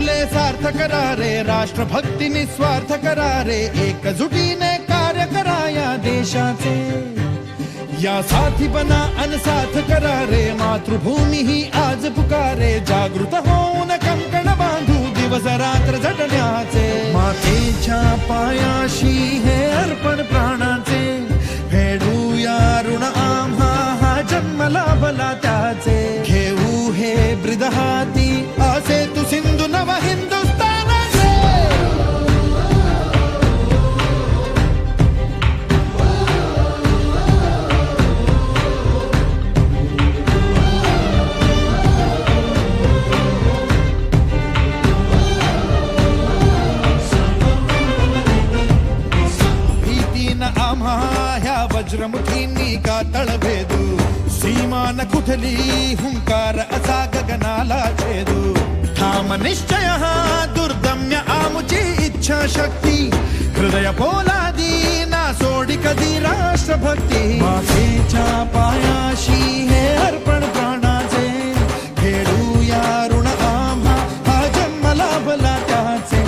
करारे, राष्ट्रभक्ती निस्वार्थ करारे, एकजुटीने कार्य करा या देशाचे। या साथी बना अनसाथ करारे, मातृभूमी ही आज पुकारे, जागृत होऊन कंकण बांधू दिवस रात्र झटण्याचे। मातेच्या पायाशी हे अर्पण प्राणाचे, फेडूया ऋण आम्हा, हा जन्म लाभला त्याचे। घेऊ हे ब्रिद हाती తవ హిందుస్థాన్ వజ్రముఖీని సీమాన కుథలి హుంకార అసా గగనాలా చేదు. कर्म निश्चय दुर्दम्य आमुची इच्छा शक्ति हृदय पोलादी ना सोडी कधी राष्ट्रभक्ति। पायाशी हे अर्पण प्राणाचे। खेळू या ऋण आम्हा हा जन्म लाभला त्याचे।